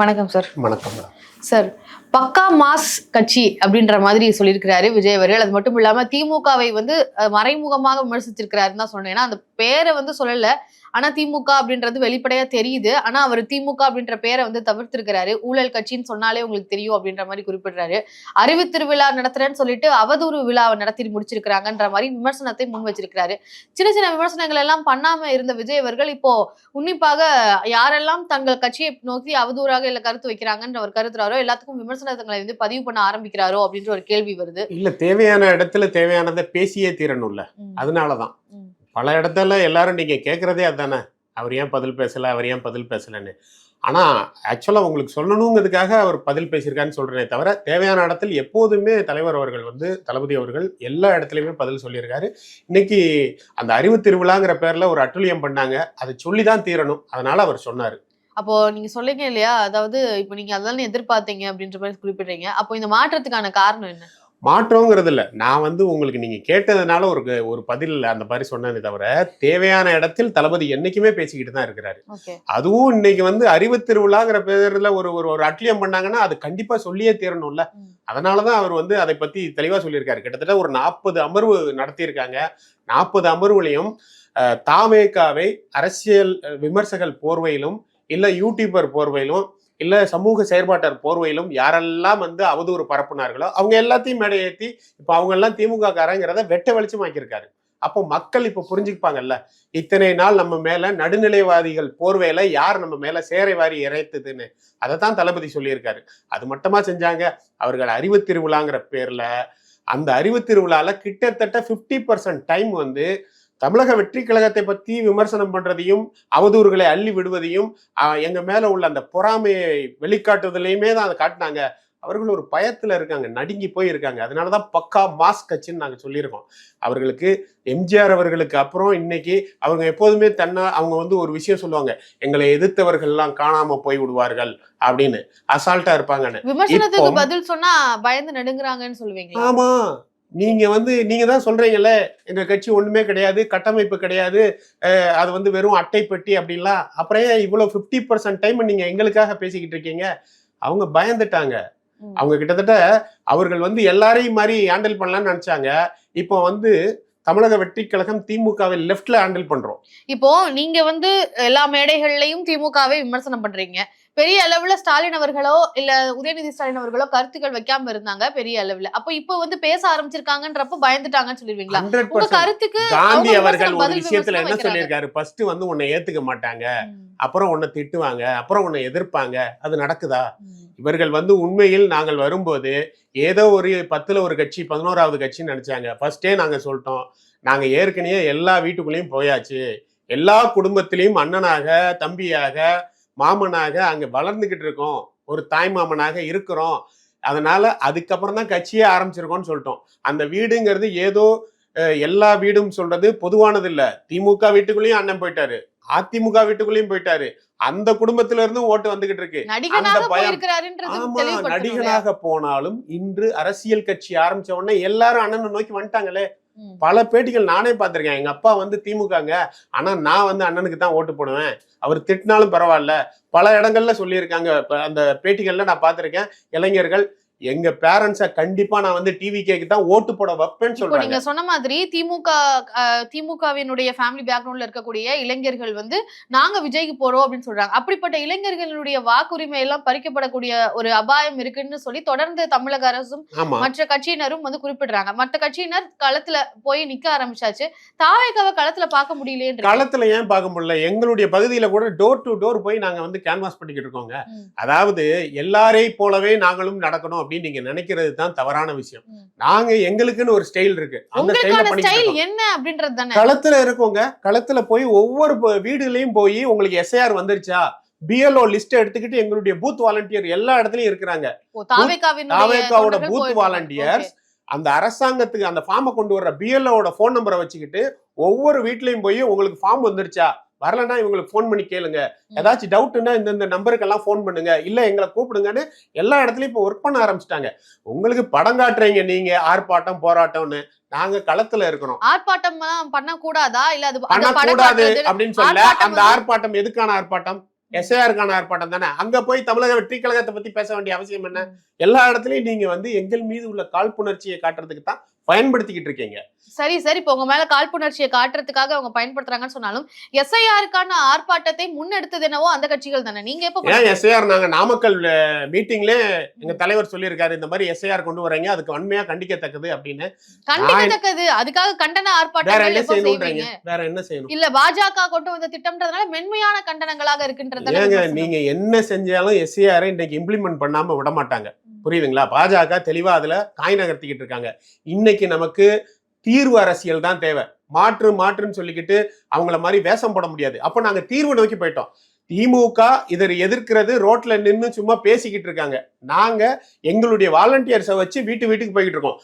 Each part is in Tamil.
வணக்கம் சார் வணக்கம் சார் பக்கா மாஸ் கட்சி அப்படின்ற மாதிரி சொல்லியிருக்கிறாரு விஜய் அவர்கள். அது மட்டும் இல்லாம திமுகவை வந்து மறைமுகமாக விமர்சிச்சிருக்கிறாருன்னு தான் சொன்னேன் ஏன்னா அந்த பேரை வந்து சொல்லல. ஆனா திமுக அப்படின்றது வெளிப்படையா தெரியுது. ஆனா அவர் திமுக அப்படின்ற பேரை வந்து தவிர்த்திருக்கிறாரு. ஊழல் கட்சின்னு சொன்னாலே உங்களுக்கு தெரியும் அப்படின்ற மாதிரி குறிப்பிடுறாரு. அறிவு திருவிழா நடத்துறேன்னு சொல்லிட்டு அவதூறு விழாவை நடத்தி முடிச்சிருக்கிறாங்கன்ற மாதிரி விமர்சனத்தை முன் வச்சிருக்கிறாரு. சின்ன சின்ன விமர்சனங்கள் எல்லாம் பண்ணாம இருந்த விஜய் அவர்கள் இப்போ உன்னிப்பாக யாரெல்லாம் தங்கள் கட்சியை நோக்கி அவதூறாக இல்ல கருத்து வைக்கிறாங்கன்ற ஒரு கருத்துறாரோ எல்லாத்துக்கும் விமர்சனங்களை வந்து பதிவு பண்ண ஆரம்பிக்கிறாரோ அப்படின்ற ஒரு கேள்வி வருது. இல்ல தேவையான இடத்துல தேவையானதை பேசியே தீரணும்ல. அதனாலதான். பல இடத்துல எல்லாரும் நீங்கள் கேட்குறதே அதுதானே அவர் ஏன் பதில் பேசலை? அவர் ஏன் பதில் பேசலைன்னு. ஆனால் ஆக்சுவலாக உங்களுக்கு சொல்லணுங்கிறதுக்காக அவர் பதில் பேசியிருக்கான்னு சொல்கிறேனே தவிர தேவையான இடத்தில் எப்போதுமே தலைவர் அவர்கள் வந்து தளபதி அவர்கள் எல்லா இடத்துலையுமே பதில் சொல்லியிருக்காரு. இன்னைக்கு அந்த அறிவு திருவிழாங்கிற பேரில் ஒரு அட்டுழியம் பண்ணாங்க. அதை சொல்லி தான் தீரணும். அதனால் அவர் சொன்னார். அப்போ நீங்க சொல்லிங்க இல்லையா? அதாவது இப்போ நீங்க அதெல்லாம் எதிர்பார்த்தீங்க அப்படின்ற மாதிரி குறிப்பிடுறீங்க. அப்போ இந்த மாற்றத்துக்கான காரணம் என்ன? மாற்றங்கிறது இல்ல நான் வந்து உங்களுக்கு நீங்க கேட்டதுனால ஒரு ஒரு பதில் அந்த மாதிரி சொன்னதே தவிர தேவையான இடத்தில் தளபதி என்னைக்குமே பேசிக்கிட்டு தான் இருக்கிறாரு. அதுவும் இன்னைக்கு வந்து அறிவு திருவிழாங்கிற பேர்ல ஒரு ஒரு ஒரு அட்லியம் பண்ணாங்கன்னா அது கண்டிப்பா சொல்லியே தீரணும்ல. ம். அதனாலதான் அவர் வந்து அதை பத்தி தெளிவா சொல்லியிருக்காரு. கிட்டத்தட்ட ஒரு நாற்பது அமர்வு நடத்தியிருக்காங்க. நாற்பது அமர்வுலையும் அஹ், தாவேகாவை அரசியல் அஹ், விமர்சகர்கள் போர்வையிலும் இல்ல யூடியூபர் போர்வையிலும் இல்லை சமூக செயற்பாட்டர் போர்வையிலும் யாரெல்லாம் வந்து அவதூறு பரப்புனார்களோ அவங்க எல்லாத்தையும் மேடையேற்றி இப்போ அவங்க எல்லாம் திமுக காரங்கிறத வெட்ட வெளிச்சமாக்கியிருக்காரு. அப்போ மக்கள் இப்போ புரிஞ்சுப்பாங்கல்ல இத்தனை நாள் நம்ம மேல நடுநிலைவாதிகள் போர்வையில யார் நம்ம மேல சேரை வாரி இறைத்ததுன்னு? அதை தான் தளபதி சொல்லியிருக்காரு. அது மட்டுமா செஞ்சாங்க? அவர்கள் அறிவு திருவிழாங்கிற பேர்ல அந்த அறிவு திருவிழால கிட்டத்தட்ட 50% பர்சன்ட் டைம் வந்து தமிழக வெற்றி கழகத்தை பத்தி விமர்சனம் பண்றதையும் அவதூறுகளை அள்ளி விடுவதையும் எங்க மேல உள்ள அந்த பொறாமையை வெளிக்காட்டுவதிலையுமே தான் அதை காட்டினாங்க. அவர்கள் ஒரு பயத்துல இருக்காங்க நடுங்கி போய் இருக்காங்க அதனாலதான் பக்கா மாஸ் கட்சின்னு நாங்க சொல்லியிருக்கோம். அவர்களுக்கு எம்ஜிஆர் அவர்களுக்கு அப்புறம் இன்னைக்கு அவங்க எப்போதுமே தன்னா அவங்க வந்து ஒரு விஷயம் சொல்லுவாங்க எங்களை எதிர்த்தவர்கள் எல்லாம் காணாம போய் விடுவார்கள் அப்படின்னு. அசால்ட்டா இருப்பாங்கன்னு. விமர்சனத்துக்கு பதில் சொன்னா பயந்து நடுங்குறாங்கன்னு சொல்லுவீங்களா? ஆமா. நீங்க வந்து நீங்க தான் சொல்றீங்கல்ல எங்க கட்சி ஒண்ணுமே கிடையாது கட்டமைப்பு கிடையாது அது வந்து வெறும் அட்டை பெட்டி அப்படின்லாம். அப்புறம் ஏன் இவ்வளவு ஃபிஃப்டி பர்சன்ட் டைம் நீங்க எங்களுக்காக பேசிக்கிட்டு இருக்கீங்க? அவங்க பயந்துட்டாங்க. அவங்க கிட்டத்தட்ட அவர்கள் வந்து எல்லாரையும் மாதிரி ஹேண்டில் பண்ணலாம்னு நினைச்சாங்க. இப்போ வந்து தமிழக வெற்றி கழகம் திமுகவை லெஃப்ட்ல ஹேண்டில் பண்றோம். இப்போ நீங்க வந்து எல்லா மேடைகள்லயும் திமுகவை விமர்சனம் பண்றீங்க. பெரிய அளவுல ஸ்டாலின் அவர்களோ இல்ல உதயநிதி ஸ்டாலின் அவர்களோ கருத்துக்கள் வைக்காம இருந்தாங்க பெரிய அளவுல. அப்போ இப்போ வந்து பேச ஆரம்பிச்சிருக்காங்கன்றப்ப பயந்துட்டாங்கன்னு சொல்லிடுவீங்களா? உங்க கருத்துக்கு காந்தி அவர்கள் ஒரு விஷயத்துல என்ன. சொல்லியிருக்காரு? ஃபர்ஸ்ட் வந்து உன்னை ஏத்துக்க மாட்டாங்க. அப்புறம் உன்னை திட்டுவாங்க. அப்புறம் உன்னை எதிர்ப்பாங்க. அது நடக்குதா. இவர்கள் வந்து உண்மையில் நாங்கள் வரும்போது ஏதோ ஒரு பத்துல ஒரு கட்சி பதினோராவது கட்சின்னு நினைச்சாங்க. ஃபர்ஸ்டே நாங்க சொல்லிட்டோம். நாங்க ஏற்கனவே எல்லா வீட்டுக்குள்ளேயும் போயாச்சு. எல்லா குடும்பத்திலையும் அண்ணனாக தம்பியாக மாமனாக அங்க வளர்ந்துகிட்டு இருக்கோம். ஒரு தாய் மாமனாக இருக்கிறோம். அதனால அதுக்கப்புறம் தான் கட்சியே ஆரம்பிச்சிருக்கோம்னு சொல்லிட்டோம். அந்த வீடுங்கிறது ஏதோ எல்லா வீடும் சொல்றது பொதுவானது இல்ல. திமுக வீட்டுக்குள்ளேயும் அண்ணன் போயிட்டாரு. அதிமுக வீட்டுக்குள்ளேயும் போயிட்டாரு. அந்த குடும்பத்துல இருந்தும் ஓட்டு வந்துகிட்டு இருக்கு. ஆமா நடிகனாக போனாலும் இன்று அரசியல் கட்சி ஆரம்பிச்ச உடனே எல்லாரும் அண்ணனை நோக்கி வந்துட்டாங்களே. பல பேட்டிகள் நானே பார்த்திருக்கேன். எங்க அப்பா வந்து திமுகங்க. ஆனா நான் வந்து அண்ணனுக்கு தான் ஓட்டு போடுவேன். அவர் திட்டினாலும் பரவாயில்ல. பல இடங்கள்ல சொல்லியிருக்காங்க. அந்த பேட்டிகள்ல நான் பார்த்திருக்கேன். இளைஞர்கள் எங்க பேரண்ட்ஸ கண்டிப்பா நான் வந்து டிவி கேக்கு தான் ஓட்டு போட வைப்பேன்னு சொல்றாங்க நீங்க சொன்ன மாதிரி திமுக திமுகவினுடைய ஃபேமிலி பேக்ரவுண்ட்ல இருக்கக்கூடிய இளைஞர்கள் வந்து நாங்க விஜய்க்கு போறோம் அப்படின்னு சொல்றாங்க. அப்படிப்பட்ட இளைஞர்களுடைய வாக்குரிமை எல்லாம் பறிக்கப்படக்கூடிய ஒரு அபாயம் இருக்குன்னு சொல்லி தொடர்ந்து தமிழக அரசும் மற்ற கட்சியினரும் வந்து குறிப்பிடுறாங்க. மற்ற கட்சியினர் களத்துல போய் நிக்க ஆரம்பிச்சாச்சு. தாவேக்காவை களத்துல பார்க்க முடியலையே களத்துல ஏன் பார்க்க முடியல? எங்களுடைய பகுதியில கூட டோர் டு டோர் போய் நாங்க வந்து கேன்வாஸ் பண்ணிக்கிட்டு இருக்கோங்க. அதாவது எல்லாரை போலவே நாங்களும் நடக்கணும் அப்படின்னு நீங்க நினைக்கிறது தான் தவறான விஷயம். நாங்க எங்களுக்குன்னு ஒரு ஸ்டைல் இருக்கு. அந்த ஸ்டைல. என்ன அப்படின்றது தானே? களத்துல இருக்கோங்க. களத்துல போய் ஒவ்வொரு வீடுகளையும் போய் உங்களுக்கு எஸ்ஐஆர் வந்துருச்சா? பிஎல்ஓ லிஸ்ட் எடுத்துக்கிட்டு எங்களுடைய பூத் வாலண்டியர் எல்லா இடத்துலயும் இருக்கிறாங்க. தாவேக்காவோட பூத். வாலண்டியர்ஸ் அந்த அரசாங்கத்துக்கு அந்த ஃபார்மை கொண்டு வர்ற பிஎல்ஓட ஃபோன் நம்பரை வச்சுக்கிட்டு ஒவ்வொரு வீட்லயும் போய் உங்களுக்கு ஃபார்ம் வந்துருச்சா? வரலன்னா இவங்களுக்கு ஃபோன் பண்ணி கேளுங்க. ஏதாச்சும் டவுட்னா இந்த இந்த நம்பருக்கெல்லாம் ஃபோன் பண்ணுங்க. இல்ல எங்களை கூப்பிடுங்கன்னு எல்லா இடத்துலயும் இப்போ ஒர்க் பண்ண ஆரம்பிச்சிட்டாங்க. உங்களுக்கு படம் காட்டுறீங்க நீங்க ஆர்ப்பாட்டம் போராட்டம்னு. நாங்க களத்துல இருக்கிறோம். ஆர்ப்பாட்டம் பண்ண கூடாதா இல்ல அது பண்ணக்கூடாது அப்படின்னு சொல்ல அந்த ஆர்ப்பாட்டம் எதுக்கான ஆர்ப்பாட்டம்? எஸ்ஐஆருக்கான ஆர்ப்பாட்டம் தானே. அங்க போய் தமிழக வெற்றி கழகத்தை பத்தி பேச வேண்டிய அவசியம் என்ன? எல்லா இடத்துலயும் நீங்க வந்து எங்கள் மீது உள்ள காழ்ப்புணர்ச்சியை காட்டுறதுக்கு தான் பயன்படுத்திக்கிட்டு இருக்கீங்க. சரி சரி. இப்போ உங்க மேல காழ்ப்புணர்ச்சியை காட்டுறதுக்காக அவங்க பயன்படுத்துறாங்கன்னு சொன்னாலும் எஸ்ஐஆருக்கான ஆர்ப்பாட்டத்தை முன்னெடுத்தது என்னவோ அந்த கட்சிகள் தானே? நீங்க எப்ப ஏன் எஸ்ஐஆர் நாங்க நாமக்கல் மீட்டிங்ல எங்க தலைவர் சொல்லியிருக்காரு இந்த மாதிரி எஸ்ஐஆர் கொண்டு வரீங்க அதுக்கு வன்மையா கண்டிக்கத்தக்கது அப்படின்னு. கண்டிக்கத்தக்கது. அதுக்காக கண்டன செய்வீங்க? வேற என்ன செய்யணும்? இல்ல பாஜக கொண்டு வந்த திட்டம்ன்றதுனால மென்மையான கண்டனங்களாக விமர்சனம். நீங்க என்ன செஞ்சாலும் எஸ்ஐஆரை இன்னைக்கு இம்ப்ளிமெண்ட் பண்ணாம விட மாட்டாங்க. புரியுதுங்களா? பாஜக தெளிவாக அதில் காய் நகர்த்திக்கிட்டு இருக்காங்க. இன்னைக்கு நமக்கு தீர்வு அரசியல் தான் தேவை. மாற்று மாற்றுன்னு சொல்லிக்கிட்டு அவங்கள மாதிரி வேஷம் போட முடியாது. அப்போ நாங்கள் தீர்வு நோக்கி போயிட்டோம். திமுக இதை எதிர்க்கிறது ரோட்ல நின்று சும்மா பேசிக்கிட்டு இருக்காங்க. நாங்க எங்களுடைய வாலண்டியர்ஸை வச்சு வீட்டு வீட்டுக்கு போய்கிட்டு இருக்கோம்.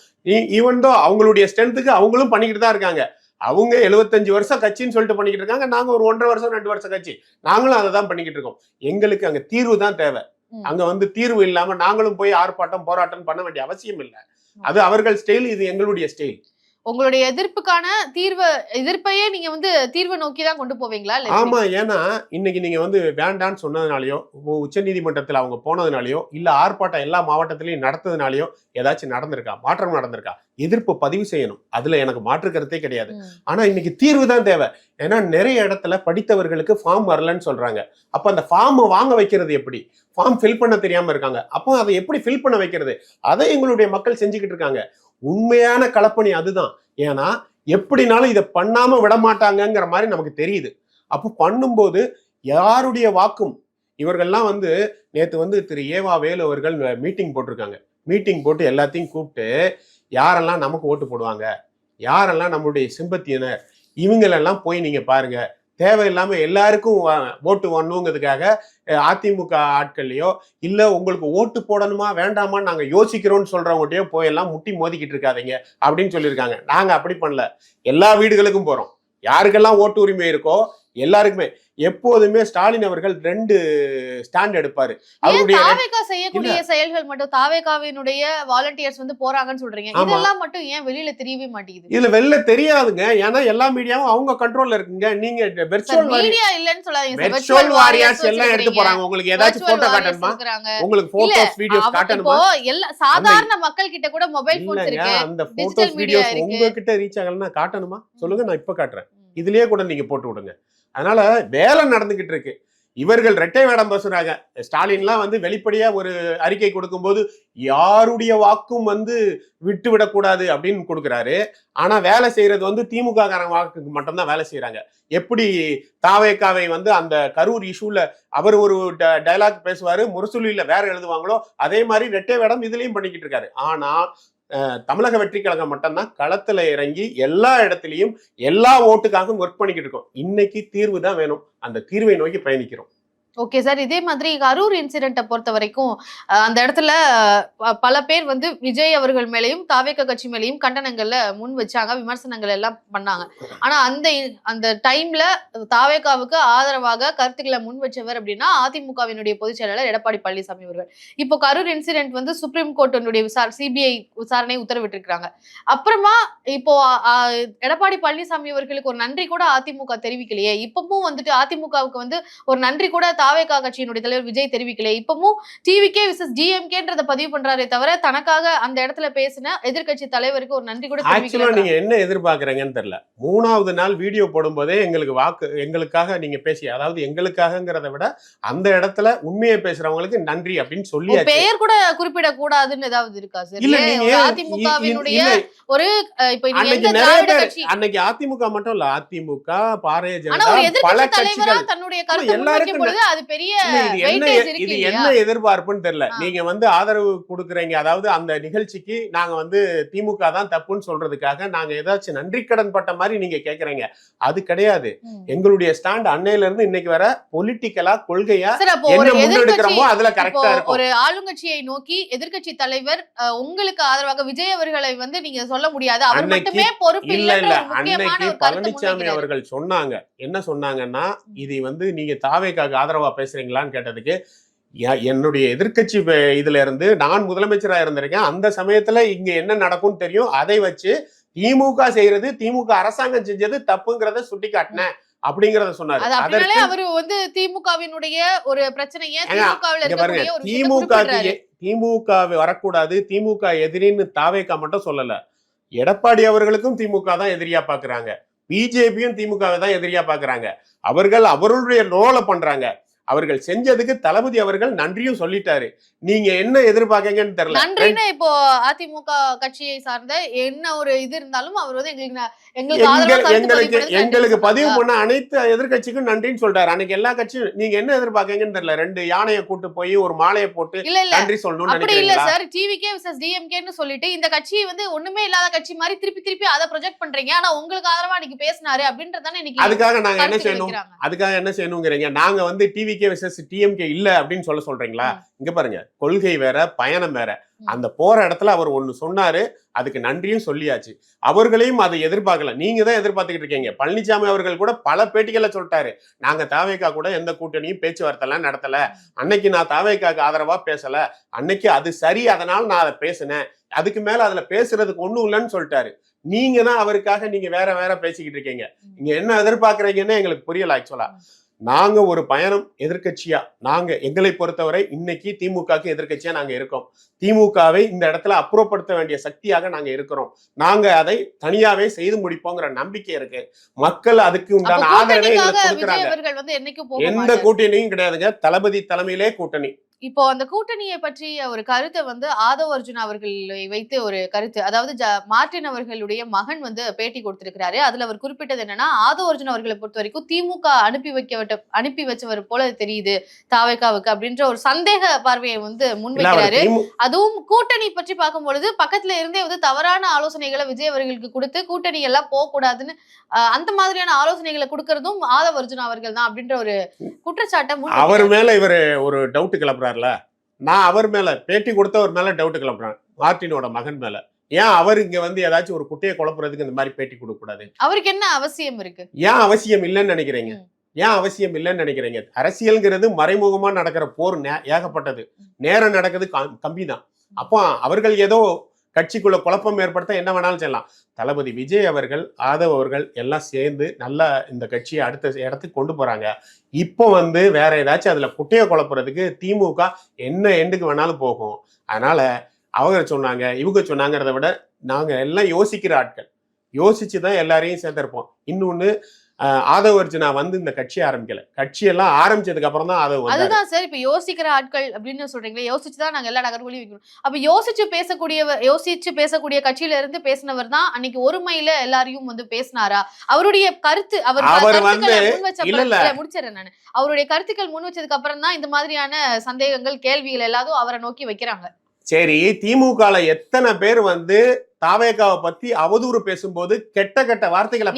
ஈவன் தோ அவங்களுடைய ஸ்ட்ரென்த்துக்கு அவங்களும் பண்ணிக்கிட்டு தான் இருக்காங்க. அவங்க 75 வருஷம் கட்சின்னு சொல்லிட்டு பண்ணிக்கிட்டு இருக்காங்க. நாங்க ஒரு ஒன்றரை வருஷம் ரெண்டு வருஷம் கட்சி. நாங்களும் அதை தான் பண்ணிக்கிட்டு இருக்கோம். எங்களுக்கு அங்க தீர்வு தான் தேவை. அங்க வந்து தீர்வு இல்லாம நாங்களும் போய் ஆர்ப்பாட்டம் போராட்டம் பண்ண வேண்டிய அவசியம் இல்லை. அது அவர்கள் ஸ்டைல் இது எங்களுடைய ஸ்டைல். உங்களுடைய எதிர்ப்புக்கான தீர்வு எதிர்ப்பையே நீங்க வந்து தீர்வை நோக்கி தான் கொண்டு போவீங்களா? ஆமா ஏன்னா இன்னைக்கு நீங்க வந்து வேண்டான்னு சொன்னதுனாலயோ உச்ச நீதிமன்றத்துல அவங்க போனதுனாலயோ இல்ல ஆர்ப்பாட்டம் எல்லா மாவட்டத்திலையும் நடத்ததுனாலயோ ஏதாச்சும் நடந்திருக்கா? மாற்றம் நடந்திருக்கா? எதிர்ப்பு பதிவு செய்யணும். அதுல எனக்கு மாற்று கருத்தே கிடையாது. ஆனா இன்னைக்கு தீர்வு தான் தேவை. ஏன்னா நிறைய இடத்துல படித்தவர்களுக்கு ஃபார்ம் வரலன்னு சொல்றாங்க. அப்ப அந்த ஃபார்மை வாங்க வைக்கிறது எப்படி? ஃபார்ம் ஃபில் பண்ண தெரியாம இருக்காங்க. அப்போ அதை எப்படி ஃபில் பண்ண வைக்கிறது? அதை எங்களுடைய மக்கள் செஞ்சுக்கிட்டு இருக்காங்க. உண்மையான களப்பணி அதுதான். ஏன்னா எப்படினாலும் இதை பண்ணாம விட மாட்டாங்கங்கிற மாதிரி நமக்கு தெரியுது. அப்போ பண்ணும்போது யாருடைய வாக்கும்? இவர்கள்லாம் வந்து நேற்று வந்து திரு ஏவா வேலு அவர்கள் மீட்டிங் போட்டிருக்காங்க. மீட்டிங் போட்டு எல்லாத்தையும் கூப்பிட்டு யாரெல்லாம் நமக்கு ஓட்டு போடுவாங்க? யாரெல்லாம் நம்மளுடைய சிம்பத்தியினர்? இவங்களெல்லாம் போய் நீங்கள் பாருங்கள் தேவையில்லாம எல்லாருக்கும் ஓட்டு வரணுங்கிறதுக்காக அதிமுக ஆட்கள்லையோ இல்ல உங்களுக்கு ஓட்டு போடணுமா வேண்டாமா நாங்க யோசிக்கிறோம்னு சொல்றவங்ககிட்டயோ போய் எல்லாம் முட்டி மோதிக்கிட்டு இருக்காதீங்க அப்படின்னு சொல்லியிருக்காங்க. நாங்க அப்படி பண்ணல. எல்லா வீடுகளுக்கும் போறோம். யாருக்கெல்லாம் ஓட்டு உரிமை இருக்கோ எல்லாருக்குமே. எப்போதுமே ஸ்டாலின் அவர்கள் ரெண்டு ஸ்டாண்ட் எடுப்பாரு. அவருடைய தாவேகா செய்யக்கூடிய செயல்கள் மட்டும் தாவேகாவினுடைய வாலண்டியர்ஸ் வந்து போறாங்கன்னு சொல்றீங்க. இதெல்லாம் மட்டும் ஏன் வெளியில தெரியவே மாட்டேங்குது? இதுல வெளில தெரியாதுங்க. ஏன்னா எல்லா மீடியாவும் அவங்க கண்ட்ரோல்ல இருக்குங்க. நீங்க வெர்ச்சுவல் மீடியா இல்லன்னு சொல்லாதீங்க. வெர்ச்சுவல் warriors எல்லாம் எடுத்து. போறாங்க. உங்களுக்கு ஏதாச்சும் போட்டோ காட்டணுமா. உங்களுக்கு போட்டோஸ் வீடியோஸ் காட்டணுமா? எல்லா சாதாரண மக்கள் கிட்ட கூட மொபைல் போன்ஸ் இருக்கு. அந்த போட்டோஸ் வீடியோஸ் இருக்கு. உங்ககிட்ட ரீச் ஆகலன்னா காட்டணுமா? சொல்லுங்க நான் இப்ப காட்டுறேன். இதுலயே கூட நீங்க போட்டு விடுங்க. அதனால வேலை நடந்துகிட்டு இருக்கு. இவர்கள் ரெட்டை வேடம் பேசுறாங்க. ஸ்டாலின்லாம் வந்து வெளிப்படையா ஒரு அறிக்கை கொடுக்கும்போது யாருடைய வாக்கும் வந்து விட்டு விடக்கூடாது அப்படின்னு கொடுக்குறாரு. ஆனா வேலை செய்யறது வந்து திமுக காரங்க வாக்குக்கு மட்டும்தான் வேலை செய்யறாங்க. எப்படி தாவேக்காவை வந்து அந்த கரூர் இஷ்யூல அவர் ஒரு டைலாக் பேசுவாரு முரசொலியில வேற எழுதுவாங்களோ அதே மாதிரி ரெட்டை வேடம் இதுலயும் பண்ணிக்கிட்டு இருக்காரு. ஆனா தமிழக வெற்றி கழகம் மட்டும்தான் களத்துல இறங்கி எல்லா இடத்துலையும் எல்லா ஓட்டுக்காகவும் ஒர்க் பண்ணிக்கிட்டு இருக்கோம். இன்னைக்கு தீர்வு தான் வேணும். அந்த தீர்வை நோக்கி பயணிக்கிறோம். ஓகே சார் இதே மாதிரி கரூர் இன்சிடென்ட்டை பொறுத்த வரைக்கும் அந்த இடத்துல பல பேர் வந்து விஜய் அவர்கள் மேலேயும் தாவேக கட்சி மேலேயும் கண்டனங்கள்ல முன் வச்சாங்க விமர்சனங்கள் எல்லாம் பண்ணாங்க. ஆனா அந்த அந்த டைம்ல தாவேக்காவுக்கு ஆதரவாக கருத்துக்களை முன் வச்சவர் அப்படின்னா அதிமுகவினுடைய பொதுச் செயலாளர் எடப்பாடி பழனிசாமி அவர்கள். இப்போ கரூர் இன்சிடென்ட் வந்து சுப்ரீம் கோர்ட்டினுடைய விசார சிபிஐ விசாரணை உத்தரவிட்டிருக்கிறாங்க. அப்புறமா இப்போ எடப்பாடி பழனிசாமி அவர்களுக்கு ஒரு நன்றி கூட அதிமுக தெரிவிக்கலையே. இப்பவும் வந்துட்டு அதிமுகவுக்கு வந்து ஒரு நன்றி கூட தாவேகா கட்சியினுடைய தலைவர் விஜய் தெரிவிக்கல இப்பவும் டிவிகே விசஸ் டிஎம்கேன்றத பதிவு பண்றாரே தவிர தனக்காக அந்த இடத்துல பேசின எதிர்க்கட்சி தலைவருக்கு ஒரு நன்றி கூட ஆக்சுவலா நீங்க என்ன எதிர்பார்க்கறீங்கன்னு தெரியல. மூணாவது நாள் வீடியோ போடும்போதே எங்களுக்கு வாக்கு எங்களுக்காக நீங்க பேசி அதாவது எங்களுக்காகங்கிறத விட அந்த இடத்துல உண்மையை பேசுறவங்களுக்கு நன்றி அப்படின்னு சொல்லியாச்சு. பெயர் கூட குறிப்பிட கூடாதுன்னு ஏதாவது இருக்கா சார் ஒரு அதிமுகவினுடைய அஹ், இப்ப அன்னைக்கு அதிமுக மட்டும் இல்ல அதிமுக பாரதிய ஜனதா ஒரு பல கட்சிகள். தன்னுடைய கருத்தை எல்லாருக்கும் அது பெரிய இது என்ன எதிர்பார்ப்புன்னு தெரியல. நீங்க வந்து ஆதரவு கொடுக்குறீங்க. அதாவது அந்த நிகழ்ச்சிக்கு நாங்க வந்து திமுக தான் தப்புன்னு சொல்றதுக்காக நாங்க ஏதாச்சும் நன்றி கடன் பட்ட மாதிரி நீங்க கேக்குறீங்க. அது கிடையாது. எங்களுடைய ஸ்டாண்ட் அன்னையில இருந்து இன்னைக்கு வர பொலிட்டிக்கலா கொள்கையா என்ன முன்னெடுக்கிறோமோ அதுல கரெக்டா இருக்கும். ஒரு ஆளுங்கட்சியை நோக்கி எதிர்க்கட்சி தலைவர் உங்களுக்கு ஆதரவாக விஜய் அவர்களை வந்து நீங்க சொல்ல முடியாது. அவர் மட்டுமே பொறுப்பு இல்ல இல்ல. அன்னைக்கு பழனிசாமி. அவர்கள் சொன்னாங்க. என்ன சொன்னாங்கன்னா இது வந்து நீங்க தாவேக்காக ஆதரவா பேசுறீங்களான்னு கேட்டதுக்கு "யா- என்னுடைய எதிர்க்கட்சி வே- இதுல இருந்து நான் முதலமைச்சரா இருந்திருக்கேன். அந்த சமயத்துல இங்க என்ன நடக்கும்னு தெரியும். அதை வச்சு திமுக செய்யறது திமுக அரசாங்கம் செஞ்சது தப்புங்கிறத சுட்டி காட்டினேன் அப்படிங்கறத சொன்னாரு. அவரு வந்து திமுகவினுடைய ஒரு பிரச்சனைய திமுக. திமுக வரக்கூடாது திமுக எதிரின்னு தாவேக்கா மட்டும் சொல்லல. எடப்பாடி அவர்களுக்கும் திமுக தான் எதிரியா பாக்குறாங்க. பிஜேபியும் திமுகவை தான் எதிரியா பாக்குறாங்க. அவர்கள் அவர்களுடைய ரோலை பண்றாங்க. அவர்கள் செஞ்சதுக்கு தளபதி அவர்கள் நன்றியும் சொல்லிட்டாரு. நீங்க என்ன எதிர்பார்க்கீங்கன்னு தெரியல. நன்றின்னு இப்போ அதிமுக கட்சியை சார்ந்த என்ன ஒரு இது இருந்தாலும் அவர் வந்து எங்களுக்கு எங்களுக்கு எங்களுக்கு பதிவு. பண்ண அனைத்து எதிர்க்கட்சிக்கும் நன்றின்னு சொல்றாரு. அன்னைக்கு எல்லா கட்சியும் நீங்க என்ன எதிர்பார்க்கீங்கன்னு தெரியல. ரெண்டு யானையை கூட்டு போய் ஒரு மாலையை போட்டு இல்ல இல்ல. நன்றி சொல்லணும்னு அப்படி இல்ல சார். டிவிகே விசஸ் டிஎம்கேன்னு சொல்லிட்டு இந்த கட்சி வந்து ஒண்ணுமே இல்லாத கட்சி மாதிரி திருப்பி திருப்பி அதை ப்ரொஜெக்ட் பண்றீங்க. ஆனா உங்களுக்கு ஆதரவா இன்னைக்கு பேசினாரு அப்படின்றதானே இன்னைக்கு அதுக்காக நாங்க என்ன செய்யணும். அதுக்காக என்ன செய்யணுங்கிறீங்க? நாங்க வந்து டிவிகே விசஸ் டிஎம்கே இல்ல அப்படின்னு சொல்ல சொல்றீங்களா? இங்க பாருங்க கொள்கை வேற பயணம் வேற. அந்த போற இடத்துல அவர் ஒண்ணு சொன்னாரு அதுக்கு நன்றியும் சொல்லியாச்சு. அவர்களையும் அதை எதிர்பார்க்கல. நீங்க தான் எதிர்பார்த்துக்கிட்டு இருக்கீங்க. பழனிசாமி அவர்கள் கூட பல பேட்டிகளை சொல்லிட்டாரு. நாங்க தாவேக்கா கூட எந்த கூட்டணியும் பேச்சுவார்த்தை எல்லாம் நடத்தல அன்னைக்கு நான் தாவேக்காக்கு ஆதரவா பேசல. அன்னைக்கு அது சரி அதனால நான் அதை பேசினேன். அதுக்கு மேல அதுல பேசுறதுக்கு ஒண்ணும் இல்லைன்னு சொல்லிட்டாரு. நீங்க தான் அவருக்காக நீங்க வேற வேற பேசிக்கிட்டு இருக்கீங்க. நீங்க என்ன எதிர்பார்க்கறீங்கன்னு எங்களுக்கு புரியல ஆக்சுவலா நாங்க ஒரு பயணம் எதிர்க்கட்சியா? நாங்க எங்களை பொறுத்தவரை இன்னைக்கு திமுகக்கு எதிர்க்கட்சியா நாங்க இருக்கோம். திமுகவை இந்த இடத்துல அப்புறப்படுத்த வேண்டிய சக்தியாக நாங்க இருக்கிறோம். நாங்க அதை தனியாவே செய்து முடிப்போங்கிற நம்பிக்கை இருக்கு. மக்கள் அதுக்கு உண்டான ஆதரவை எங்களுக்கு கொடுக்குறாங்க. எந்த. கூட்டணியும் கிடையாதுங்க. தளபதி தலைமையிலே கூட்டணி. இப்போ அந்த கூட்டணியை பற்றிய ஒரு கருத்தை வந்து ஆதவ் அர்ஜுன் அவர்களை வைத்து ஒரு கருத்து. அதாவது மார்ட்டின் அவர்களுடைய மகன் வந்து பேட்டி கொடுத்திருக்கிறாரு. அதுல அவர் குறிப்பிட்டது என்னன்னா ஆதவ் அர்ஜுன் அவர்களை பொறுத்த வரைக்கும் திமுக அனுப்பி வைக்க அனுப்பி வச்சவர் போல தெரியுது தாவேக்காவுக்கு அப்படின்ற ஒரு சந்தேக பார்வையை வந்து முன்வைக்கிறாரு. அதுவும் கூட்டணி பற்றி பார்க்கும் பொழுது பக்கத்துல இருந்தே வந்து தவறான ஆலோசனைகளை விஜய் அவர்களுக்கு கொடுத்து கூட்டணி எல்லாம் போக கூடாதுன்னு அந்த மாதிரியான ஆலோசனைகளை கொடுக்கறதும் ஆதவ் அர்ஜுன் அவர்கள் தான் அப்படின்ற ஒரு குற்றச்சாட்டை அவர் மேல இவர் ஒரு டவுட் கிளப்புறாருல நான் அவர் மேல பேட்டி கொடுத்தவர் மேல டவுட் கிளப்புறேன். மார்ட்டினோட மகன் மேல. ஏன் அவர் இங்க வந்து ஏதாச்சும் ஒரு குட்டையை குழப்புறதுக்கு இந்த மாதிரி பேட்டி கொடுக்க கூடாது? அவருக்கு என்ன அவசியம் இருக்கு? ஏன் அவசியம் இல்லைன்னு நினைக்கிறீங்க. ஏன் அவசியம் இல்லைன்னு நினைக்கிறீங்க? அரசியல்ங்கிறது மறைமுகமா நடக்கிற போர் ஏகப்பட்டது. நேரம் நடக்குது கம்மி தான் அப்போ அவர்கள் ஏதோ கட்சிக்குள்ள குழப்பம் ஏற்படுத்த என்ன வேணாலும் செய்யலாம். தளபதி விஜய் அவர்கள் ஆதவ் அவர்கள் எல்லாம் சேர்ந்து நல்லா இந்த கட்சியை அடுத்த இடத்துக்கு கொண்டு போறாங்க. இப்போ வந்து வேற ஏதாச்சும் அதுல குட்டையை குழப்புறதுக்கு திமுக என்ன எண்டுக்கு வேணாலும் போகும். அதனால அவங்க சொன்னாங்க இவங்க சொன்னாங்கிறத விட நாங்க எல்லாம் யோசிக்கிற ஆட்கள். யோசிச்சு தான் எல்லாரையும் சேர்ந்திருப்போம் இன்னொன்று ஆதவ் அர்ஜுனா வந்து இந்த கட்சி ஆரம்பிக்கல. கட்சியெல்லாம் ஆரம்பிச்சதுக்கு அப்புறம் தான் ஆதவ் அதுதான் சார் இப்ப யோசிக்கிற ஆட்கள் அப்படின்னு சொல்றீங்களே யோசிச்சுதான் நாங்க எல்லா நகர்வுகளையும் வைக்கணும் அப்ப யோசிச்சு பேசக்கூடியவர் யோசிச்சு பேசக்கூடிய கட்சியில இருந்து பேசினவர் தான் அன்னைக்கு ஒருமையில எல்லாரையும் வந்து பேசினாரா? அவருடைய கருத்து அவர் முடிச்சிடறேன் நான். அவருடைய கருத்துக்கள் முன் வச்சதுக்கு அப்புறம் தான் இந்த மாதிரியான சந்தேகங்கள் கேள்விகள் எல்லாத்தையும் அவரை நோக்கி வைக்கிறாங்க. சரி திமுகல எத்தனை பேர் வந்து தாவேகாவை பத்தி அவதூறு பேசும்போது கெட்ட கெட்ட வார்த்தைகளை.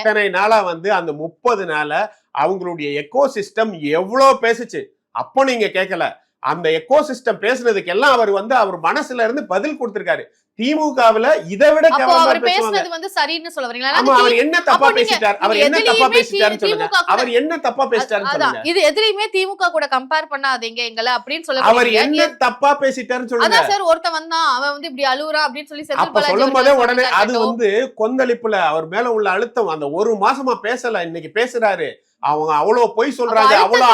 இத்தனை நாளா வந்து அந்த முப்பது நாள அவங்களுடைய எக்கோ சிஸ்டம் எவ்வளவு பேசுச்சு? அப்போ நீங்க கேட்கல அந்த எக்கோ சிஸ்டம் பேசுனதுக்கு எல்லாம் அவர் வந்து அவர் மனசுல இருந்து பதில் கொடுத்திருக்காரு. திமுகவுல இதை விட அவர் பேசுனது வந்து சரின்னு சொல்ல வரீங்களா அவர் என்ன தப்பா பேசிட்டார்? அவர் என்ன தப்பா பேசிட்டாருன்னு சொல்லுங்க. அவர் என்ன தப்பா பேசிட்டாருன்னு சொல்லுங்க. இது எதுலயுமே திமுக கூட கம்பேர் பண்ணாதீங்க எங்களை அப்படின்னு சொல்ல அவர் என்ன தப்பா பேசிட்டாருன்னு சொல்லுங்க. அதான் சார் ஒருத்தன் வந்தான் அவன் வந்து இப்படி அழுகுறான் அப்படின்னு சொல்லி அப்ப சொல்லும் போதே உடனே அது. வந்து கொந்தளிப்புல அவர் மேல உள்ள அழுத்தம். அந்த ஒரு மாசமா பேசல இன்னைக்கு பேசுறாரு. அவங்க அவ்வளவு பொய் சொல்றாங்க அவ்வளவு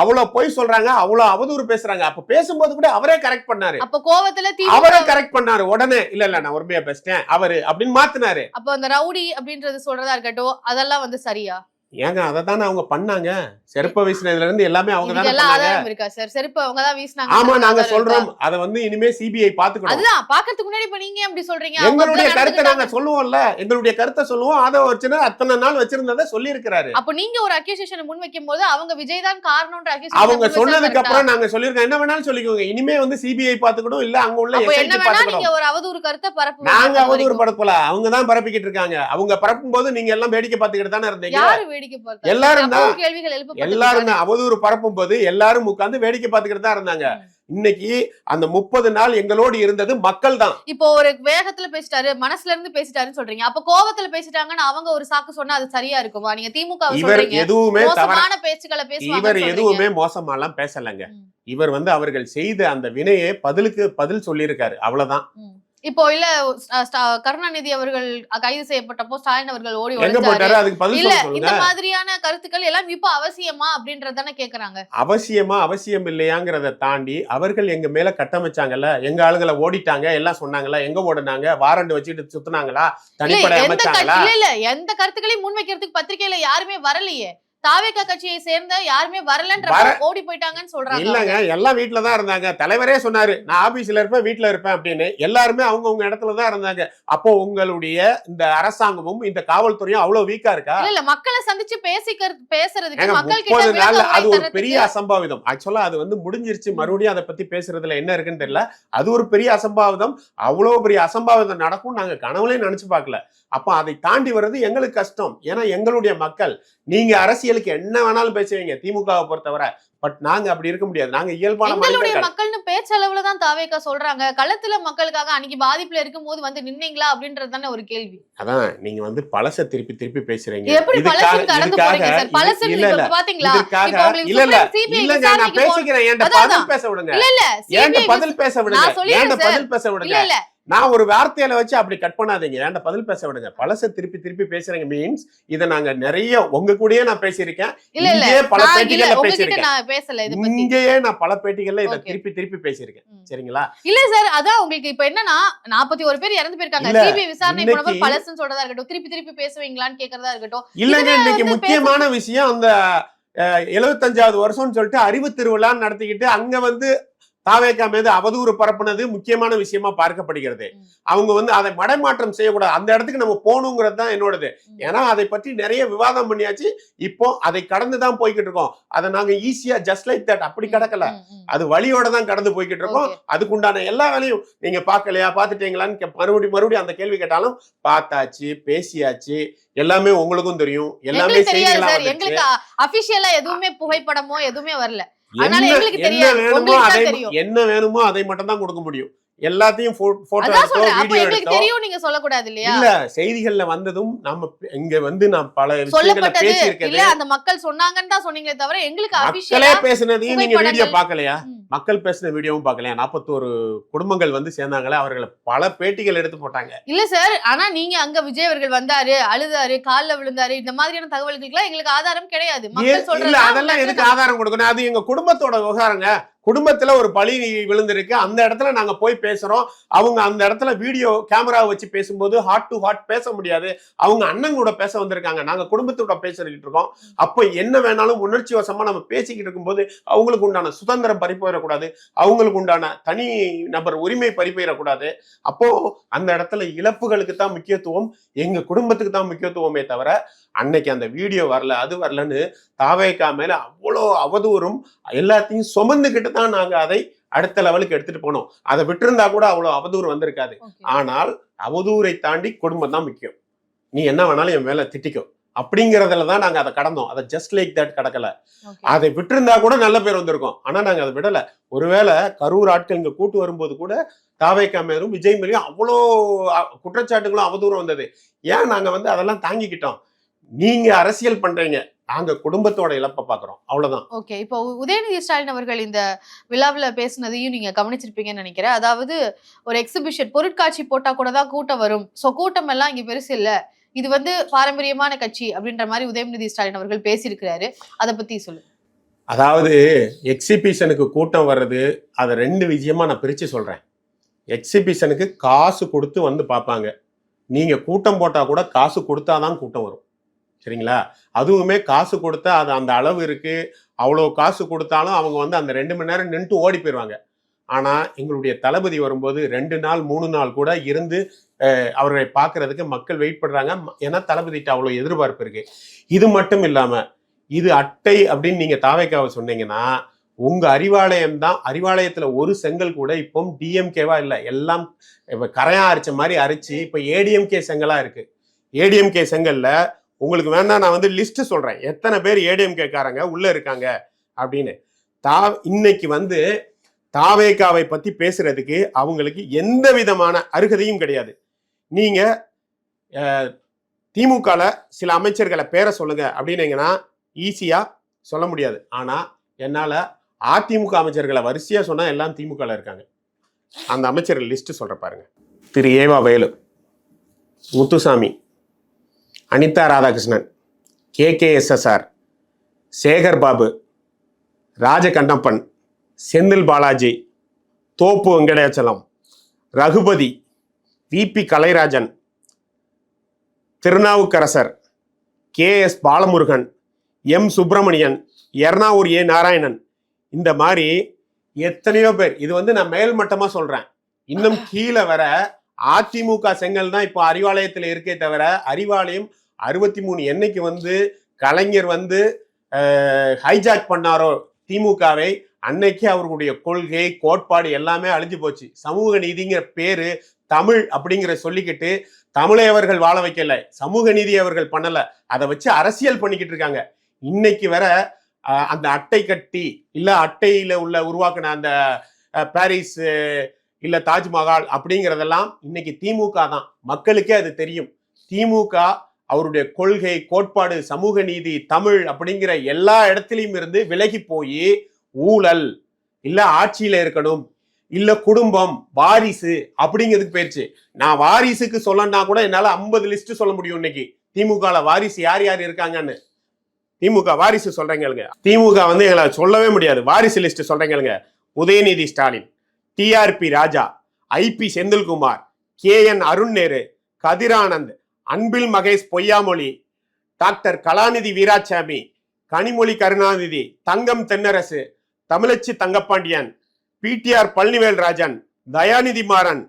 அவ்வளவு பொய் சொல்றாங்க அவ்வளவு அவதூறு பேசுறாங்க. அப்ப பேசும்போது கூட அவரே கரெக்ட் பண்ணாரு. அப்ப கோவத்துல அவரே கரெக்ட் பண்ணாரு. உடனே இல்ல இல்ல நான் உண்மையா பேசிட்டேன். அவரு அப்படின்னு மாத்தினாரு. அப்ப அந்த ரவுடி அப்படின்றது சொல்றதா இருக்கட்டும் அதெல்லாம் வந்து சரியா? ஏங்க அதை தானே அவங்க பண்ணாங்க? செருப்ப வீசினதுல இருந்து எல்லாமே அவங்க தானே இதுக்கெல்லாம் பண்ணாங்க? ஆதாரம் இருக்கா சார்? செருப்பு அவங்க தான் வீசினாங்க. ஆமா நாங்க சொல்றோம்? அதை வந்து இனிமே சிபிஐ பாத்துக்கணும். அதுதான் பாக்குறதுக்கு முன்னாடி இப்ப நீங்க அப்படி சொல்றீங்க? எங்களுடைய கருத்தை நாங்க. சொல்லுவோம்ல. எங்களுடைய கருத்தை சொல்லுவோம். ஆதவ வச்சுன்னு அத்தனை நாள் வச்சிருந்ததை சொல்லி இருக்கிறாரு அப்ப நீங்க ஒரு அக்யூசேஷன் முன் வைக்கும் போது அவங்க விஜய் தான் காரணம்ன்ற அவங்க சொன்னதுக்கு அப்புறம் நாங்க சொல்லிருக்கோம் என்ன வேணாலும் சொல்லிக்கோங்க. இனிமே வந்து சிபிஐ பாத்துக்கணும் இல்ல அங்க உள்ள என்ன வேணா நீங்க ஒரு அவதூறு கருத்தை பரப்பு நாங்க அவதூறு பரப்பல. அவங்க தான் பரப்பிக்கிட்டு இருக்காங்க. அவங்க பரப்பும் போது நீங்க எல்லாம் வேடிக்கை பார்த்துக்கிட்டு தானே இருந்தீங்க. வேடிக்கை பார்த்தா எல்லாரும் தான். அப்பவும் கேள்விகள் எழுப்பப்பட்டு எல்லாரும் தான். அவதூறு பரப்பும் போது எல்லாரும் உட்கார்ந்து வேடிக்கை பார்த்துக்கிட்டு தான் இருந்தாங்க. இன்னைக்கு அந்த முப்பது நாள் எங்களோடு இருந்தது மக்கள் தான். இப்போ ஒரு வேகத்துல பேசிட்டாரு மனசுல இருந்து பேசிட்டாருன்னு சொல்றீங்க. அப்ப கோவத்துல பேசிட்டாங்கன்னு அவங்க ஒரு சாக்கு சொன்னா அது சரியா இருக்குமா? நீங்க திமுக இவர் எதுவுமே மோசமான பேச்சுக்களை பேசுவாங்க இவர் எதுவுமே மோசமாலாம் பேசலைங்க. ம். இவர் வந்து அவர்கள் செய்த அந்த வினையை பதிலுக்கு பதில் சொல்லியிருக்காரு. அவ்வளவுதான். இப்போ இல்ல கருணாநிதி அவர்கள் கைது செய்யப்பட்டப்போ ஸ்டாலின் அவர்கள் ஓடி இல்ல இந்த மாதிரியான கருத்துக்கள் எல்லாம் இப்ப அவசியமா அப்படின்றதானே கேக்குறாங்க. அவசியமா அவசியம் இல்லையாங்கிறத தாண்டி அவர்கள் எங்க மேல கட்டமைச்சாங்கல்ல எங்க ஆளுங்களை ஓடிட்டாங்க எல்லாம் சொன்னாங்கல்ல எங்க ஓடுனாங்க வாரண்ட் வச்சுட்டு சுத்துனாங்களா தனிப்படை அமைச்சாங்களா? இல்ல எந்த கருத்துக்களையும் முன்வைக்கிறதுக்கு பத்திரிக்கையில யாருமே வரலையே. தாவேக்கா கட்சியை சேர்ந்த யாருமே வரலன்ற வர- ஓடி போயிட்டாங்கன்னு சொல்றாங்க. இல்லங்க எல்லாம் வீட்டுல தான் இருந்தாங்க. தலைவரே சொன்னாரு நான் ஆபீஸ்ல இருப்பேன் வீட்டுல இருப்பேன் அப்படின்னு. எல்லாருமே அவங்கவங்க இடத்துல தான் இருந்தாங்க. அப்போ உங்களுடைய இந்த அரசாங்கமும் இந்த காவல்துறையும் அவ்வளவு வீக்கா இருக்கா? இல்ல மக்களை சந்திச்சு பேசிக்க பேசுறதுக்கு மக்கள் கிட்ட விளக்கம் அது ஒரு பெரிய அசம்பாவிதம். ஆக்சுவலா அது வந்து முடிஞ்சிருச்சு. மறுபடியும் அதை பத்தி பேசுறதுல என்ன இருக்குன்னு தெரியல. அது ஒரு பெரிய அசம்பாவிதம். அவ்வளவு பெரிய அசம்பாவிதம் நடக்கும் நாங்க கனவுலயும் நினைச்சு பார்க்கல. அப்ப அதை தாண்டி வர்றது எங்களுக்கு கஷ்டம். ஏன்னா எங்களுடைய மக்கள் நீங்க அரசியலுக்கு என்ன வேணாலும் பேசுவீங்க திமுகவை பொறுத்தவரை. பட் நாங்க அப்படி இருக்க முடியாது. நாங்க இயல்பான மக்கள்னு பேச்சளவுல தான் தாவேக்கா சொல்றாங்க. களத்துல மக்களுக்காக அன்னைக்கு பாதிப்புல இருக்கும்போது வந்து நின்னீங்களா அப்படின்றது தானே ஒரு கேள்வி. அதான் நீங்க வந்து பழச திருப்பி திருப்பி பேசுறீங்க. எப்படி பழசுன்னு கடந்து போறீங்க சார்? பழசு இல்ல பாத்தீங்களா? இல்லங்க நான் விசாரணைக்கு போ- பேசிக்கிறேன் என்கிட்ட அதான், பதில் பேச விடுங்க. இல்ல இல்ல. ஏன்ட CBI பதில் பேச விடுங்க. ஏன்ட. பதில் பேச விடுங்க. நான் ஒரு வார்த்தையில வச்சு அப்படி கட் பண்ணாதீங்க. ஏன்ட பதில் பேச விடுங்க. பழச திருப்பி திருப்பி பேசுறீங்க. மீன்ஸ் இத நாங்க நிறைய உங்க கூடயே நான் பேசியிருக்கேன். இல்ல இங்கேயே பல பேட்டிகள்ல பேசியிருக்கேன். இங்கேயே நான் பல பேட்டிகள்ல இத. திருப்பி திருப்பி பேசியிருக்கேன். சரிங்களா? இல்ல சார் அதான் உங்களுக்கு இப்ப என்னன்னா நாற்பத்தி ஒரு பேர் இறந்து போயிருக்காங்க. சிபிஐ விசாரணை போனப்ப பழசுன்னு சொல்றதா இருக்கட்டும் திருப்பி திருப்பி பேசுவீங்களான்னு கேக்குறதா இருக்கட்டும். இல்லங்க இன்னைக்கு முக்கியமான விஷயம் அந்த எழுபத்தஞ்சாவது வருஷம்னு சொல்லிட்டு அறிவு திருவிழான்னு நடத்திக்கிட்டு அங்க வந்து தாவேக்கா மீது அவதூறு பரப்புனது முக்கியமான விஷயமா பார்க்கப்படுகிறது. அவங்க வந்து அதை மடைமாற்றம் செய்யக்கூடாது. அந்த இடத்துக்கு நம்ம போகணுங்கிறது தான் என்னோடது. ஏன்னா அதை பற்றி நிறைய விவாதம் பண்ணியாச்சு. இப்போ அதை கடந்து தான் போய்கிட்டு இருக்கோம். அதை நாங்க ஈஸியா ஜஸ்ட் லைக் தட் அப்படி கிடக்கல. அது வழியோட தான் கடந்து போய்கிட்டு இருக்கோம். அதுக்குண்டான எல்லா வேலையும் நீங்க பார்க்கலையா? பார்த்துட்டீங்களான்னு மறுபடியும் மறுபடியும் அந்த கேள்வி கேட்டாலும் பார்த்தாச்சு பேசியாச்சு. எல்லாமே உங்களுக்கும் தெரியும். எல்லாமே எங்களுக்கு அபிஷியலா எதுவுமே புகைப்படமோ எதுவுமே வரல. என்ன. வேணுமோ அதை தெரியும். என்ன வேணுமோ அதை மட்டும் தான் கொடுக்க முடியும். எல்லாத்தையும் போட்டோ எடுத்தோ வீடியோ எடுத்தோ தெரியும் நீங்க சொல்லக்கூடாது இல்லையா? இல்ல செய்திகள்ல வந்ததும் நம்ம இங்க வந்து நான் பல விஷயங்களை பேசி இல்ல இருக்கிறது அந்த மக்கள் சொன்னாங்கன்னு தான் சொன்னீங்களே தவிர எங்களுக்கு மக்களே பேசுனதையும் நீங்க வீடியோ. பார்க்கலையா? மக்கள் பேசின வீடியோவும் பார்க்கலையா? நாற்பத்தோரு குடும்பங்கள் வந்து சேர்ந்தாங்களே அவர்களை பல பேட்டிகள் எடுத்து போட்டாங்க. இல்ல சார் ஆனா நீங்க அங்க விஜய் அவர்கள் வந்தாரு அழுதாரு கால்ல விழுந்தாரு இந்த மாதிரியான தகவல்களுக்கு எங்களுக்கு ஆதாரம் கிடையாது. மக்கள் அதெல்லாம் எதுக்கு ஆதாரம் கொடுக்கணும்? அது எங்க குடும்பத்தோட விவகாரங்க. குடும்பத்துல ஒரு பழி விழுந்திருக்கு. அந்த இடத்துல நாங்க போய் பேசுறோம். அவங்க அந்த இடத்துல வீடியோ கேமரா வச்சு பேசும்போது ஹார்ட் டு ஹார்ட் பேச முடியாது. அவங்க அண்ணன் கூட பேச வந்திருக்காங்க. நாங்க குடும்பத்தோட பேசிக்கிட்டு இருக்கோம். அப்போ என்ன வேணாலும் உணர்ச்சி வசமா நம்ம பேசிக்கிட்டு இருக்கும்போது அவங்களுக்கு உண்டான சுதந்திரம் பறி போயிடக்கூடாது அவங்களுக்கு உண்டான தனி நபர் உரிமை பறி போயிடக்கூடாது அப்போ அந்த இடத்துல இழப்புகளுக்கு தான் முக்கியத்துவம் எங்க குடும்பத்துக்கு தான் முக்கியத்துவமே தவிர அன்னைக்கு அந்த வீடியோ வரல அது வரலன்னு தாவேக்கா மேல அவ்வளோ அவதூறும் எல்லாத்தையும் சுமந்துக்கிட்டு தான் நாங்க அதை அடுத்த லெவலுக்கு எடுத்துட்டு போனோம். அதை விட்டிருந்தா கூட அவ்வளோ அவதூறு வந்திருக்காது. ஆனால் அவதூறை தாண்டி குடும்பம் தான் முக்கியம். நீ என்ன வேணாலும் என் மேல திட்டிக்கோ. அப்படிங்கறதுல தான் நாங்க அதை கடந்தோம். அதை ஜஸ்ட் லைக் தட் கடக்கல. அதை விட்டிருந்தா கூட நல்ல பேர் வந்திருக்கும். ஆனா நாங்க அதை விடல. ஒருவேளை கரூர் ஆட்கள் இங்க கூட்டு வரும்போது கூட தாவேக்கா மேலும் விஜய் மேலேயும் அவ்வளோ குற்றச்சாட்டுகளும் அவதூறம் வந்தது. ஏன் நாங்க வந்து அதெல்லாம் தாங்கிக்கிட்டோம்? நீங்க அரசியல் பண்றீங்க. நாங்க குடும்பத்தோட இழப்பை பாக்குறோம் அவ்வளவுதான். ஓகே இப்போ உதயநிதி ஸ்டாலின் அவர்கள் இந்த விழாவுல பேசுனதையும் நீங்க கவனிச்சிருப்பீங்கன்னு நினைக்கிறேன். அதாவது ஒரு எக்ஸிபிஷன் பொருட்காட்சி போட்டா கூட தான் கூட்டம் வரும். சோ கூட்டம் எல்லாம் இங்க பெருசு இல்ல. இது வந்து பாரம்பரியமான கட்சி அப்படின்ற மாதிரி உதயநிதி ஸ்டாலின் அவர்கள் பேசியிருக்கிறாரு. அதை பத்தி சொல்லு. அதாவது எக்ஸிபிஷனுக்கு கூட்டம் வர்றது அதை ரெண்டு விஷயமா நான் பிரிச்சு சொல்றேன். எக்ஸிபிஷனுக்கு காசு கொடுத்து வந்து பார்ப்பாங்க. நீங்க கூட்டம் போட்டா கூட காசு கொடுத்தாதான் கூட்டம் வரும். சரிங்களா? அதுவுமே காசு கொடுத்தா அது அந்த அளவு இருக்கு. அவ்வளோ காசு கொடுத்தாலும் அவங்க வந்து அந்த ரெண்டு மணி நேரம் நின்றுட்டு ஓடி போயிடுவாங்க ஆனால் எங்களுடைய தளபதி வரும்போது ரெண்டு நாள் மூணு நாள் கூட இருந்து அவரை அவர்களை பார்க்கறதுக்கு மக்கள் வெயிட் பண்ணுறாங்க ஏன்னா தளபதிட்ட அவ்வளோ எதிர்பார்ப்பு இருக்கு. இது மட்டும் இல்லாமல் இது அட்டை அப்படின்னு நீங்கள் தாவைக்காவை சொன்னீங்கன்னா உங்க அறிவாலயம் தான் அறிவாலயத்துல ஒரு செங்கல் கூட இப்போ டிஎம்கேவா இல்லை எல்லாம் இப்ப கரையா அரைச்ச மாதிரி அரிச்சு இப்ப ஏடிஎம்கே செங்கலா இருக்கு. ஏடிஎம்கே செங்கல்ல உங்களுக்கு வேணா நான் வந்து லிஸ்ட் சொல்றேன். எத்தனை பேர் ஏடிஎம்கேக்காரங்க உள்ளே உள்ள இருக்காங்க. அப்படின்னு. தா இன்னைக்கு வந்து தாவேகாவை பத்தி பேசுறதுக்கு அவங்களுக்கு எந்த விதமான அருகதையும் கிடையாது. நீங்க திமுகல சில அமைச்சர்களை பேரை சொல்லுங்க அப்படின்னீங்கன்னா ஈஸியா சொல்ல முடியாது. ஆனா என்னால அதிமுக அமைச்சர்களை வரிசையா சொன்னா எல்லாம் திமுகல இருக்காங்க. அந்த அமைச்சர்கள் லிஸ்ட் சொல்ற பாருங்க. Thiru. EV Velu Muthusamy Anitha Radhakrishnan KKSSR Sekar Babu Rajakannappan Senthil Balaji Thoppu Venkatachalam Ragupathi V P Kalairajan Thirunavukkarasar K S Balamurugan M Subramanian Ernavoor A Narayanan. இந்த மாதிரி எத்தனையோ பேர். இது வந்து நான் மேல்மட்டமாக சொல்கிறேன் இன்னும் கீழே வர அதிமுக செங்கல் தான் இப்போ அறிவாலயத்தில் இருக்கே தவிர அறிவாலயம் அறுபத்தி மூணு என்னைக்கு வந்து கலைஞர் வந்து ஹைஜாக் பண்ணாரோ திமுகவை அன்னைக்கு அவர்களுடைய கொள்கை கோட்பாடு எல்லாமே அழிஞ்சு போச்சு. சமூக நீதிங்கிற பேரு தமிழ் அப்படிங்கிற சொல்லிக்கிட்டு தமிழை அவர்கள் வாழ வைக்கல. சமூக நீதி அவர்கள் பண்ணல. அதை வச்சு அரசியல் பண்ணிக்கிட்டு இருக்காங்க. இன்னைக்கு வர அந்த அட்டை கட்டி இல்ல அட்டையில உள்ள உருவாக்குன அந்த பாரிஸ் இல்ல தாஜ்மஹால் அப்படிங்கிறதெல்லாம் இன்னைக்கு திமுக தான். மக்களுக்கே அது தெரியும். திமுக அவருடைய கொள்கை கோட்பாடு சமூக நீதி தமிழ் அப்படிங்கிற எல்லா இடத்துலையும் இருந்து விலகி போய் ஊழல் இல்ல ஆட்சியில இருக்கணும் இல்ல குடும்பம் வாரிசு அப்படிங்கிறதுக்கு போயிருச்சு. நான் வாரிசுக்கு சொல்லணும்னா கூட என்னால ஐம்பது லிஸ்ட் சொல்ல முடியும் இன்னைக்கு. திமுகல வாரிசு யார் யார் இருக்காங்கன்னு? திமுக வாரிசு சொல்றீங்களுங்க திமுக வந்து எங்களை சொல்லவே முடியாது. வாரிசு list சொல்றீங்களுங்க Udhayanidhi Stalin TRB Raja IP Senthilkumar K N Arun Nehru Kathiranand Anbil Mahesh Poyyamozhi doctor Kalanidhi Veeraswamy Kanimozhi Karunanidhi Thangam Thennarasu Thamizhachi Thangapandian PTR Palanivel Rajan Dayanidhi Maran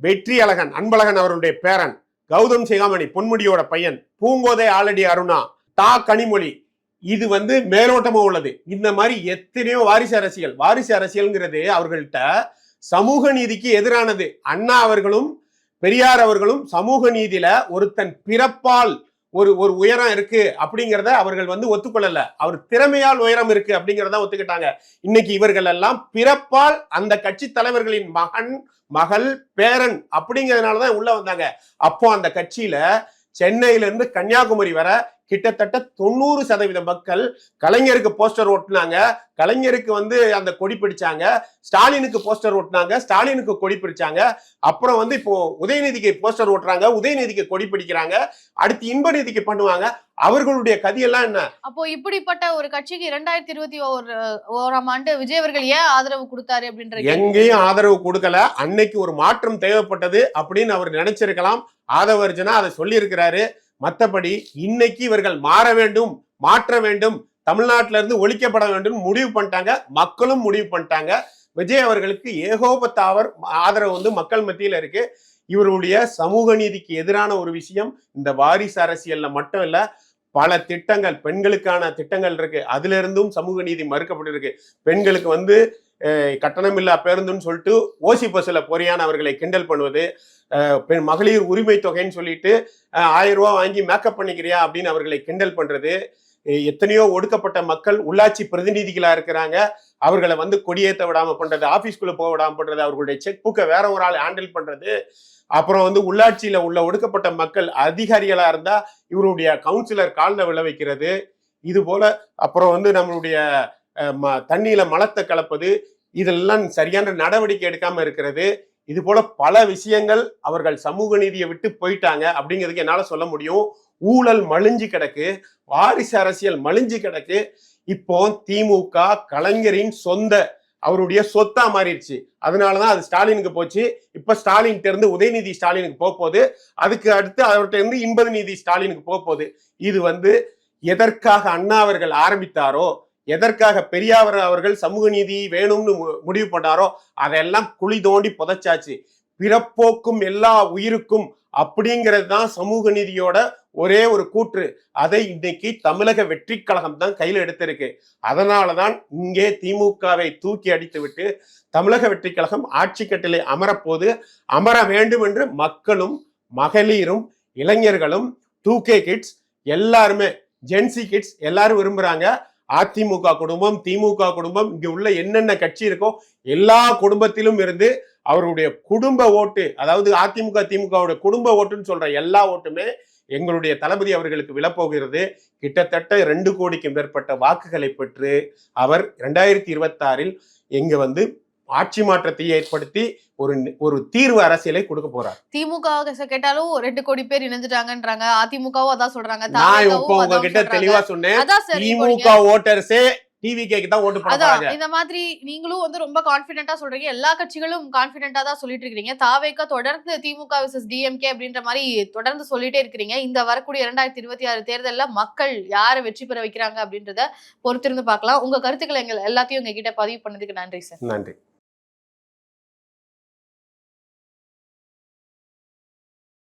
Vetri Azhagan Anbazhagan அவருடைய பேரன் கௌதம் சிகாமணி பொன்முடியோட பையன் பூங்கோதை ஆலடி அருணா தா கனிமொழி. இது வந்து மேலோட்டமா உள்ளது. இந்த மாதிரி எத்தனையோ வாரிசு அரசியல் வாரிசு அரசியல்ங்கிறது அவர்கள்ட்ட சமூக நீதிக்கு எதிரானது. அண்ணா அவர்களும் பெரியார் அவர்களும் சமூக நீதியில ஒருத்தன் பிறப்பால் ஒரு ஒரு உயரம் இருக்கு அப்படிங்கிறத அவர்கள் வந்து ஒத்துக்கொள்ளல. அவர் திறமையால் உயரம் இருக்கு அப்படிங்கிறத ஒத்துக்கிட்டாங்க. இன்னைக்கு இவர்கள் எல்லாம் பிறப்பால் அந்த கட்சி தலைவர்களின் மகன் மகள் பேரன் அப்படிங்கிறதுனாலதான் உள்ள வந்தாங்க. அப்போ அந்த கட்சியில சென்னையில இருந்து கன்னியாகுமரி வர கிட்டத்தட்ட தொண்ணூறு சதவீத மக்கள் கலைஞருக்கு போஸ்டர் ஒட்டினாங்க கலைஞருக்கு வந்து அந்த கொடி பிடிச்சாங்க. ஸ்டாலினுக்கு போஸ்டர் ஒட்டினாங்க ஸ்டாலினுக்கு கொடி பிடிச்சாங்க. அப்புறம் வந்து இப்போ உதயநிதிக்கு போஸ்டர் ஓட்டுறாங்க. உதயநிதிக்கு கொடி பிடிக்கிறாங்க. அடுத்து இன்ப நிதிக்கு பண்ணுவாங்க. அவர்களுடைய கதியெல்லாம் என்ன? அப்போ இப்படிப்பட்ட ஒரு கட்சிக்கு இரண்டாயிரத்தி இருபத்தி ஒரு ஓராம் ஆண்டு விஜய் அவர்கள் ஏன் ஆதரவு கொடுத்தாரு அப்படின்ற. எங்கேயும் ஆதரவு கொடுக்கல. அன்னைக்கு ஒரு மாற்றம் தேவைப்பட்டது அப்படின்னு அவர் நினைச்சிருக்கலாம். ஆதவர்ஜனா அதை சொல்லியிருக்கிறாரு. மற்றபடி இன்னைக்கு இவர்கள் மாற வேண்டும் மாற்ற வேண்டும் தமிழ்நாட்டில இருந்து ஒழிக்கப்பட வேண்டும் முடிவு பண்ணிட்டாங்க மக்களும் முடிவு பண்ணிட்டாங்க. விஜய் அவர்களுக்கு ஏகோபத்தாவர் ஆதரவு வந்து மக்கள் மத்தியில இருக்கு. இவருடைய சமூக நீதிக்கு எதிரான ஒரு விஷயம் இந்த வாரிசு அரசியல்ல மட்டும் இல்ல பல திட்டங்கள் பெண்களுக்கான திட்டங்கள் இருக்கு. அதுல இருந்தும் சமூக நீதி மறுக்கப்பட்டிருக்கு. பெண்களுக்கு வந்து கட்டணமில்லா பேருந்துன்னு சொல்லிட்டு ஓசி பஸ்ஸில் பொறியான அவர்களை கிண்டல் பண்ணுவது பெண் மகளிர் உரிமை தொகைன்னு சொல்லிட்டு ஆயிரம் ரூபா வாங்கி மேக்கப் பண்ணிக்கிறியா அப்படின்னு அவர்களை கிண்டல் பண்ணுறது எத்தனையோ ஒடுக்கப்பட்ட மக்கள் உள்ளாட்சி பிரதிநிதிகளாக இருக்கிறாங்க. அவர்களை வந்து கொடியேற்ற விடாமல் பண்ணுறது ஆஃபீஸ்க்குள்ளே போக விடாமல் பண்ணுறது அவர்களுடைய செக் புக்கை வேற ஒரு ஆள் ஹேண்டில் பண்ணுறது அப்புறம் வந்து உள்ளாட்சியில் உள்ள ஒடுக்கப்பட்ட மக்கள் அதிகாரிகளாக இருந்தால் இவருடைய கவுன்சிலர் காலில் விளைவிக்கிறது இது போல அப்புறம் வந்து நம்மளுடைய தண்ணியில மலத்தை கலப்பது இதெல்லாம் சரியான நடவடிக்கை எடுக்காம இருக்கிறது. இது போல பல விஷயங்கள் அவர்கள் சமூக நீதியை விட்டு போயிட்டாங்க அப்படிங்கிறதுக்கு என்னால சொல்ல முடியும். ஊழல் மலிஞ்சு கிடக்கு. வாரிசு அரசியல் மலிஞ்சு கிடக்கு. இப்போ திமுக கலைஞரின் சொந்த அவருடைய சொத்தா மாறிடுச்சு. அதனாலதான் அது ஸ்டாலினுக்கு போச்சு. இப்ப ஸ்டாலின் இருந்து உதயநிதி ஸ்டாலினுக்கு போக போகுது. அதுக்கு அடுத்து அவர்கிட்ட இருந்து இன்பது நீதி ஸ்டாலினுக்கு போக போகுது. இது வந்து எதற்காக அண்ணா அவர்கள் ஆரம்பித்தாரோ எதற்காக பெரியார் அவர்கள் சமூக நீதி வேணும்னு மு- முடிவு பண்ணாரோ அதெல்லாம் குழி தோண்டி புதைச்சாச்சு. பிறப்போக்கும் எல்லா உயிருக்கும் அப்படிங்கிறது தான் சமூக நீதியோட ஒரே ஒரு கூற்று. அதை இன்னைக்கு தமிழக வெற்றி கழகம் தான் கையில் எடுத்திருக்கு. அதனாலதான் இங்கே திமுகவை தூக்கி அடித்து விட்டு தமிழக வெற்றி கழகம் ஆட்சி கட்டிலே அமரப்போது அமர வேண்டும் என்று மக்களும் மகளிரும் இளைஞர்களும் டூ கே கிட்ஸ் எல்லாருமே ஜென்சி கிட்ஸ் எல்லாரும் விரும்புறாங்க. அதிமுக குடும்பம் திமுக குடும்பம் இங்க உள்ள என்னென்ன கட்சி இருக்கோ எல்லா குடும்பத்திலும் இருந்து அவருடைய குடும்ப ஓட்டு அதாவது அதிமுக திமுகவோட குடும்ப ஓட்டுன்னு சொல்ற எல்லா ஓட்டுமே எங்களுடைய தளபதி அவர்களுக்கு விழப்போகிறது. கிட்டத்தட்ட ரெண்டு கோடிக்கும் மேற்பட்ட வாக்குகளை பெற்று அவர் ரெண்டாயிரத்தி இருபத்தாறில் இங்க வந்து ஆட்சி மாற்றத்தை ஏற்படுத்தி ஒரு ஒரு தீர்வு அரசியலை கொடுக்க போறார். திமுக கேட்டாலும் ரெண்டு கோடி பேர் இணைஞ்சிட்டாங்கன்றாங்க. அதிமுகவும் அதான் சொல்றாங்க. நான் இப்போ உங்ககிட்ட. தெளிவா சொன்னேன். திமுக ஓட்டர்ஸே தான் ஓட்டு இந்த மாதிரி நீங்களும் வந்து ரொம்ப கான்பிடென்ட்டா சொல்றீங்க. எல்லா கட்சிகளும் கான்பிடென்ட்டா தான் சொல்லிட்டு இருக்கீங்க தாவேக்கா தொடர்ந்து திமுக விசஸ் டிஎம்கே அப்படின்ற மாதிரி தொடர்ந்து சொல்லிட்டே இருக்கிறீங்க. இந்த வரக்கூடிய இரண்டாயிரத்தி இருபத்தி ஆறு தேர்தல்ல மக்கள் யாரை வெற்றி பெற வைக்கிறாங்க அப்படின்றத பொறுத்திருந்து பார்க்கலாம். உங்க கருத்துக்களை எங்க எல்லாத்தையும் எங்க கிட்ட பதிவு பண்ணதுக்கு நன்றி சார். நன்றி.